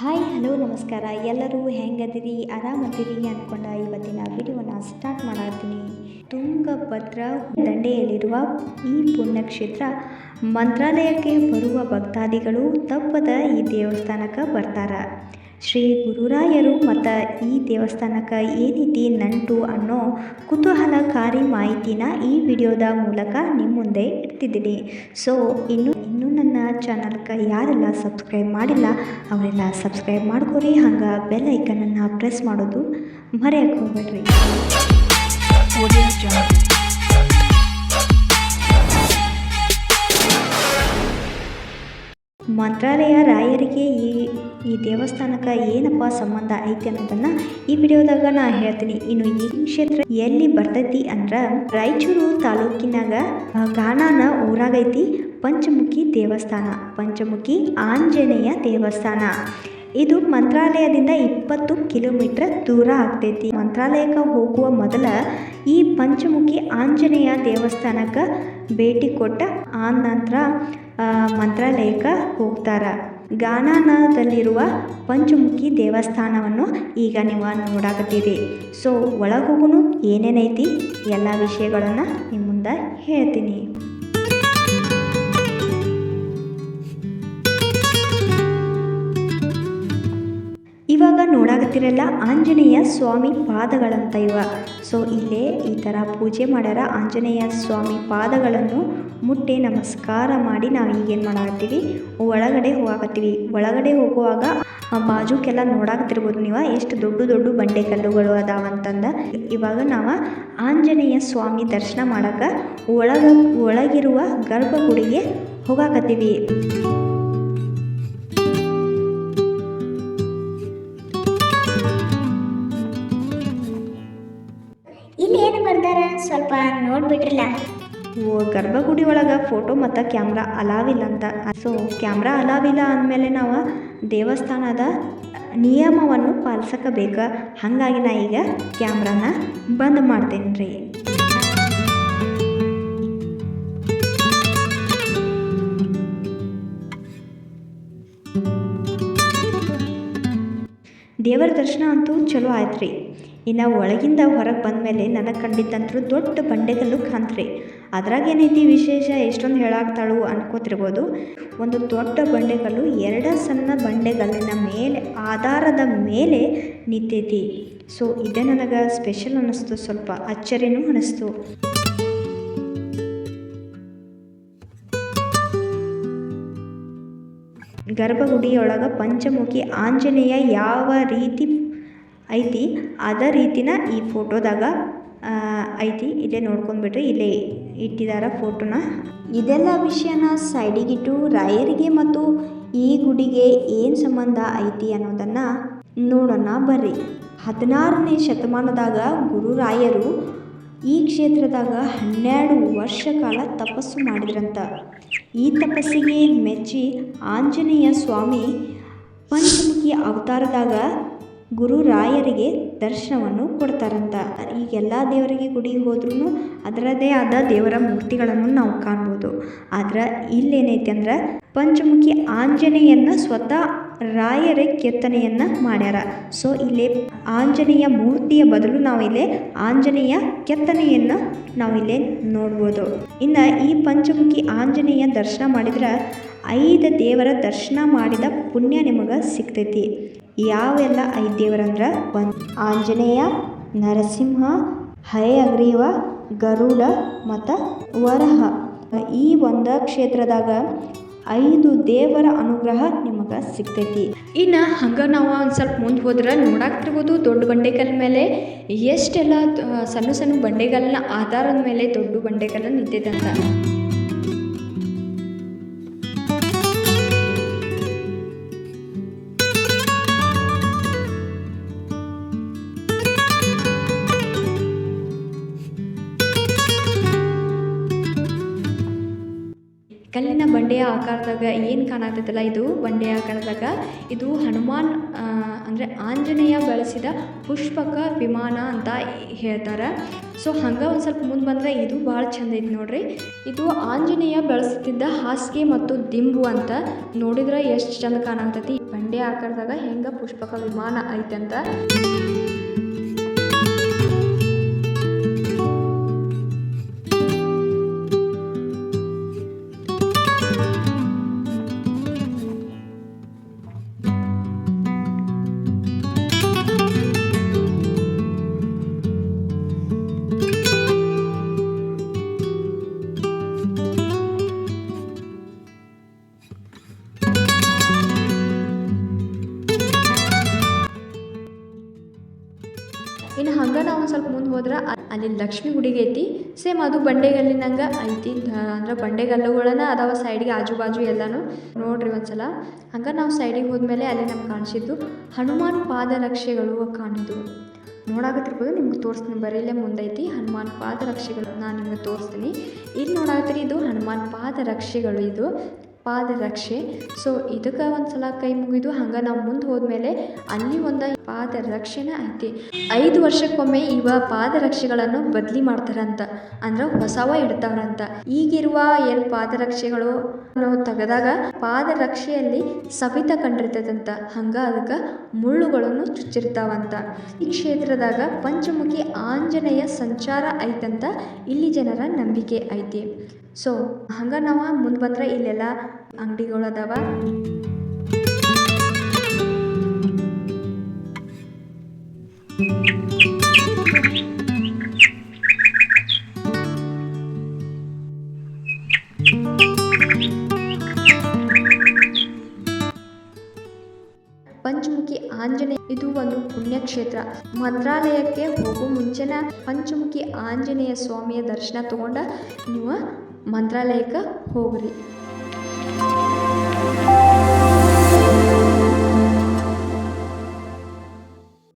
Hi, hello, ನಮಸ್ಕಾರ. ಎಲ್ಲರೂ ಹೆಂಗದಿರಿ? ಆರಾಮದಿರಿ ಅಂದ್ಕೊಂಡ ಇವತ್ತಿನ ವಿಡಿಯೋನ ಸ್ಟಾರ್ಟ್ ಮಾಡತ್ತೀನಿ. ತುಂಗಭದ್ರಾ ದಂಡೆಯಲ್ಲಿರುವ ಈ ಪುಣ್ಯಕ್ಷೇತ್ರ ಮಂತ್ರಾಲಯಕ್ಕೆ ಬರುವ ಭಕ್ತಾದಿಗಳು ತಪ್ಪದ ಈ ದೇವಸ್ಥಾನಕ್ಕೆ ಬರ್ತಾರೆ. ಶ್ರೀ ಗುರುರಾಯರು ಮತ್ತು ಈ ದೇವಸ್ಥಾನಕ್ಕೆ ಏನೈತಿ ನಂಟು ಅನ್ನೋ ಕುತೂಹಲಕಾರಿ ಮಾಹಿತಿನ ಈ ವಿಡಿಯೋದ ಮೂಲಕ ನಿಮ್ಮ ಮುಂದೆ ಇಡ್ತಿದ್ದೀನಿ ಸೊ ಇನ್ನು, ಇನ್ನೂ ನನ್ನ ಚಾನಲ್ಗೆ ಯಾರೆಲ್ಲ ಸಬ್ಸ್ಕ್ರೈಬ್ ಮಾಡಿಲ್ಲ, ಅವರೆಲ್ಲ ಸಬ್ಸ್ಕ್ರೈಬ್ ಮಾಡ್ಕೊರಿ. ಹಂಗೆ ಬೆಲ್ ಐಕನನ್ನು ಪ್ರೆಸ್ ಮಾಡೋದು ಮರೆಯಕ್ಕೆ ಹೋಗ್ಬೇಡ್ರಿ. ಮಂತ್ರಾಲಯ ರಾಯರಿಗೆ ಈ ಈ ದೇವಸ್ಥಾನಕ್ಕೆ ಏನಪ್ಪ ಸಂಬಂಧ ಐತಿ ಅನ್ನೋದನ್ನು ಈ ವಿಡಿಯೋದಾಗ ನಾ ಹೇಳ್ತೀನಿ. ಇನ್ನು ಈ ಕ್ಷೇತ್ರ ಎಲ್ಲಿ ಬರ್ತೈತಿ ಅಂದ್ರೆ ರಾಯಚೂರು ತಾಲೂಕಿನಾಗ ಗಾಣಾನ ಊರಾಗೈತಿ ಪಂಚಮುಖಿ ದೇವಸ್ಥಾನ. ಪಂಚಮುಖಿ ಆಂಜನೇಯ ದೇವಸ್ಥಾನ. ಇದು ಮಂತ್ರಾಲಯದಿಂದ ಇಪ್ಪತ್ತು ಕಿಲೋಮೀಟರ್ ದೂರ ಆಗ್ತೈತಿ. ಮಂತ್ರಾಲಯಕ್ಕೆ ಹೋಗುವ ಮೊದಲ ಈ ಪಂಚಮುಖಿ ಆಂಜನೇಯ ದೇವಸ್ಥಾನಕ್ಕೆ ಭೇಟಿ ಕೊಟ್ಟ ಆ ನಂತರ ಮಂತ್ರಾಲಯಕ್ಕೆ ಹೋಗ್ತಾರ. ಗಾನಾನದಲ್ಲಿರುವ ಪಂಚಮುಖಿ ದೇವಸ್ಥಾನವನ್ನು ಈಗ ನೀವು ನೋಡಾಕತ್ತೀರಿ. ಸೊ ಒಳಗೂ ಏನೇನೈತಿ? ಎಲ್ಲ ವಿಷಯಗಳನ್ನು ನಿಮ್ಮ ಮುಂದೆ ಹೇಳ್ತೀನಿ. ಇವಾಗ ನೋಡಾಕತ್ತಿರಲ್ಲ ಆಂಜನೇಯ ಸ್ವಾಮಿ ಪಾದಗಳಂತ ಇವ. ಸೊ ಇಲ್ಲೇ ಈ ಥರ ಪೂಜೆ ಮಾಡ್ಯಾರ ಆಂಜನೇಯ ಸ್ವಾಮಿ ಪಾದಗಳನ್ನು ಮುಟ್ಟಿ ನಮಸ್ಕಾರ ಮಾಡಿ ನಾವು ಈಗೇನು ಮಾಡಾಕತ್ತೀವಿ? ಒಳಗಡೆ ಹೋಗಾಕತ್ತೀವಿ. ಒಳಗಡೆ ಹೋಗುವಾಗ ಬಾಜುಕೆಲ್ಲ ನೋಡಾಕತ್ತಿರ್ಬೋದು ನೀವು. ಎಷ್ಟು ದೊಡ್ಡ ದೊಡ್ಡ ಬಂಡೆ ಕಲ್ಲುಗಳು ಅದಾವಂತಂದ ಇವಾಗ ನಾವು ಆಂಜನೇಯ ಸ್ವಾಮಿ ದರ್ಶನ ಮಾಡಕ್ಕೆ ಒಳಗ ಒಳಗಿರುವ ಗರ್ಭಗುಡಿಗೆ ಹೋಗಾಕತ್ತೀವಿ. ಓ, ಗರ್ಭಗುಡಿ ಒಳಗೆ ಫೋಟೋ ಮತ್ತು ಕ್ಯಾಮ್ರಾ ಅಲಾವಿಲ್ಲ ಅಂತ. ಸೊ ಕ್ಯಾಮ್ರಾ ಅಲಾವಿಲ್ಲ ಅಂದಮೇಲೆ ನಾವು ದೇವಸ್ಥಾನದ ನಿಯಮವನ್ನು ಪಾಲಿಸಕಬೇಕು. ಬೇಕು ಹಾಗಾಗಿ ನಾ ಈಗ ಕ್ಯಾಮ್ರಾನ ಬಂದ್ ಮಾಡ್ತೇನೆ ರೀ ದೇವರ ದರ್ಶನ ಅಂತೂ ಚಲೋ ಆಯ್ತು ರೀ ಇನ್ನು ಒಳಗಿಂದ ಹೊರಗೆ ಬಂದಮೇಲೆ ನನಗೆ ಕಂಡಿದ್ದಂತರೂ ದೊಡ್ಡ ಬಂಡೆಗಲ್ಲು ಕಾಂತ್ರಿ ಅದ್ರಾಗ ಏನೈತಿ ವಿಶೇಷ? ಎಷ್ಟೊಂದು ಹೇಳಾಗ್ತಾಳು ಅನ್ಕೋತಿರ್ಬೋದು. ಒಂದು ದೊಡ್ಡ ಬಂಡೆಗಲ್ಲು, ಎರಡು ಸಣ್ಣ ಬಂಡೆಗಲ್ಲಿನ ಮೇಲೆ, ಆಧಾರದ ಮೇಲೆ ನಿಂತೈತಿ. ಸೊ, ಇದೇ ನನಗೆ ಸ್ಪೆಷಲ್ ಅನ್ನಿಸ್ತು ಸ್ವಲ್ಪ ಅಚ್ಚರಿನೂ ಅನ್ನಿಸ್ತು ಗರ್ಭಗುಡಿಯೊಳಗೆ ಪಂಚಮುಖಿ ಆಂಜನೇಯ ಯಾವ ರೀತಿ ಐತಿ. ಅದೇ ರೀತಿನ ಈ ಫೋಟೋದಾಗ ಐತಿ. ಇಲ್ಲೇ ನೋಡ್ಕೊಂಡ್ಬಿಟ್ರೆ ಇಲ್ಲೇ ಇಟ್ಟಿದಾರ ಫೋಟೋನ. ಇದೆಲ್ಲ ವಿಷಯನ ಸೈಡಿಗಿಟ್ಟು ರಾಯರಿಗೆ ಮತ್ತು ಈ ಗುಡಿಗೆ ಏನು ಸಂಬಂಧ ಐತಿ ಅನ್ನೋದನ್ನು ನೋಡೋಣ ಬರ್ರಿ. ಹದಿನಾರನೇ ಶತಮಾನದಾಗ ಗುರುರಾಯರು ಈ ಕ್ಷೇತ್ರದಾಗ ಹನ್ನೆರಡು ವರ್ಷ ಕಾಲ ತಪಸ್ಸು ಮಾಡಿದ್ರಂತ. ಈ ತಪಸ್ಸಿಗೆ ಮೆಚ್ಚಿ ಆಂಜನೇಯ ಸ್ವಾಮಿ ಪಂಚಮುಖಿ ಅವತಾರದಾಗ ಗುರುರಾಯರಿಗೆ ದರ್ಶನವನ್ನು ಕೊಡ್ತಾರಂತ. ಈಗೆಲ್ಲ ದೇವರಿಗೆ ಗುಡಿ ಹೋದ್ರೂ ಅದರದೇ ಆದ ದೇವರ ಮೂರ್ತಿಗಳನ್ನು ನಾವು ಕಾಣ್ಬೋದು. ಆದ್ರೆ ಇಲ್ಲೇನೈತೆ ಅಂದ್ರೆ, ಪಂಚಮುಖಿ ಆಂಜನೇಯನ ಸ್ವತಃ ರಾಯರೇ ಕೆತ್ತನೆಯನ್ನು ಮಾಡ್ಯಾರ. ಸೊ ಇಲ್ಲಿ ಆಂಜನೇಯ ಮೂರ್ತಿಯ ಬದಲು ನಾವು ಇಲ್ಲಿ ಆಂಜನೇಯ ಕೆತ್ತನೆಯನ್ನು ಇಲ್ಲಿ ನೋಡ್ಬೋದು. ಇನ್ನು ಈ ಪಂಚಮುಖಿ ಆಂಜನೇಯ ದರ್ಶನ ಮಾಡಿದ್ರೆ ಐದು ದೇವರ ದರ್ಶನ ಮಾಡಿದ ಪುಣ್ಯ ನಿಮಗೆ ಸಿಗ್ತೈತಿ. ಯಾವೆಲ್ಲ ಐದು ದೇವರಂದ್ರೆ ಒಂದು ಆಂಜನೇಯ, ನರಸಿಂಹ, ಹಯಗ್ರೀವ, ಗರುಡ ಮತ್ತು ವರಹ. ಈ ಒಂದು ಕ್ಷೇತ್ರದಾಗ ಐದು ದೇವರ ಅನುಗ್ರಹ ನಿಮಗೆ ಸಿಗ್ತೈತಿ. ಇನ್ನು ಹಂಗೆ ನಾವು ಒಂದು ಸ್ವಲ್ಪ ಮುಂದೆ ಹೋದ್ರೆ ನೋಡಾಕ್ತಿರ್ಬೋದು ದೊಡ್ಡ ಬಂಡೆಗಲ್ ಮೇಲೆ. ಎಷ್ಟೆಲ್ಲ ಸಣ್ಣ ಸಣ್ಣ ಬಂಡೆಗಲ್ನ ಆಧಾರದ ಮೇಲೆ ದೊಡ್ಡ ಬಂಡೆಗಲ್ಲ ನಿಂತಿದ್ದಂತ ಕಲ್ಲಿನ ಬಂಡೆಯ ಆಕಾರದಾಗ ಏನು ಕಾಣಾಗ್ತೈತಲ್ಲ ಇದು? ಬಂಡೆಯ ಆಕಾರದಾಗ ಇದು ಹನುಮಾನ್ ಅಂದರೆ ಆಂಜನೇಯ ಬಳಸಿದ ಪುಷ್ಪಕ ವಿಮಾನ ಅಂತ ಹೇಳ್ತಾರೆ. ಸೊ ಹಂಗೆ ಒಂದು ಸ್ವಲ್ಪ ಮುಂದೆ ಬಂದರೆ ಇದು ಭಾಳ ಚಂದ ಐತಿ ನೋಡ್ರಿ. ಇದು ಆಂಜನೇಯ ಬಳಸುತ್ತಿದ್ದ ಹಾಸಿಗೆ ಮತ್ತು ದಿಂಬು ಅಂತ ನೋಡಿದ್ರೆ ಎಷ್ಟು ಚಂದ ಕಾಣತೈತಿ ಬಂಡೆ ಆಕಾರದಾಗ ಹೆಂಗೆ ಪುಷ್ಪಕ ವಿಮಾನ ಐತೆ ಇನ್ನು ಹಂಗೆ ನಾವು ಒಂದು ಸ್ವಲ್ಪ ಮುಂದೆ ಹೋದ್ರೆ ಅಲ್ಲಿ ಲಕ್ಷ್ಮಿ ಗುಡಿಗೆ ಐತಿ. ಸೇಮ್ ಅದು ಬಂಡೆಗಲ್ಲಿನಂಗೆ ಐತಿ ಅಂದ್ರೆ ಬಂಡೆಗಲ್ಲುಗಳನ್ನ ಅದಾವ ಸೈಡ್ಗೆ ಆಜು ಬಾಜು ಎಲ್ಲಾನು. ನೋಡ್ರಿ ಒಂದ್ಸಲ. ಹಂಗೆ ನಾವು ಸೈಡಿಗೆ ಹೋದ್ಮೇಲೆ ಅಲ್ಲಿ ನಮ್ಗೆ ಕಾಣಿಸಿದ್ದು ಹನುಮಾನ್ ಪಾದರಕ್ಷೆಗಳು ಕಾಣಿದ್ವು ನೋಡಾಕತ್ತಿರ್ಬೋದು, ನಿಮ್ಗೆ ತೋರಿಸ್ತೀನಿ ಬರೀಲೇ ಮುಂದೈತಿ ಹನುಮಾನ್ ಪಾದರಕ್ಷೆಗಳು. ನಾನು ನಿಮ್ಗೆ ತೋರಿಸ್ತೀನಿ. ಇಲ್ಲಿ ನೋಡಾಕತ್ತೀರಿ ಇದು ಹನುಮಾನ್ ಪಾದರಕ್ಷೆಗಳು ಇದು. ಪಾದರಕ್ಷೆ. ಸೊ ಇದಕ್ಕೆ ಒಂದು ಸಲ ಕೈ ಮುಗಿದು ಹಂಗೆ ನಾವು ಮುಂದೆ ಹೋದ್ಮೇಲೆ ಅಲ್ಲಿ ಒಂದು ಪಾದರಕ್ಷೆನ ಐತಿ. ಐದು ವರ್ಷಕ್ಕೊಮ್ಮೆ ಇವ ಪಾದರಕ್ಷೆಗಳನ್ನು ಬದಲಿ ಮಾಡ್ತಾರಂತ. ಅಂದ್ರೆ ಹೊಸವ ಇಡ್ತಾರಂತ. ಈಗಿರುವ ಏನು ಪಾದರಕ್ಷೆಗಳು ನಾವು ತೆಗೆದಾಗ ಪಾದರಕ್ಷೆಯಲ್ಲಿ ಸವಿತ ಕಂಡಿರ್ತದಂತ. ಹಂಗ ಅದಕ್ಕೆ ಮುಳ್ಳುಗಳನ್ನು ಚುಚ್ಚಿರ್ತಾವಂತ. ಈ ಕ್ಷೇತ್ರದಾಗ ಪಂಚಮುಖಿ ಆಂಜನೇಯ ಸಂಚಾರ ಐತಂತ. ಇಲ್ಲಿ ಜನರ ನಂಬಿಕೆ ಐತಿ. ಸೊ ಹಂಗೆ ನಾವು ಮುಂದೆ ಬಂದ್ರೆ ಇಲ್ಲೆಲ್ಲ ಅಂಗಡಿಗಳು ಅದಾವ. ಪಂಚಮುಖಿ ಆಂಜನೇಯ, ಇದು ಒಂದು ಪುಣ್ಯಕ್ಷೇತ್ರ. ಮಂತ್ರಾಲಯಕ್ಕೆ ಹೋಗೋ ಮುಂಚೆನ ಪಂಚಮುಖಿ ಆಂಜನೇಯ ಸ್ವಾಮಿಯ ದರ್ಶನ ತಗೊಂಡ ನೀವು ಮಂತ್ರಾಲಯಕ್ಕೆ ಹೋಗ್ರಿ.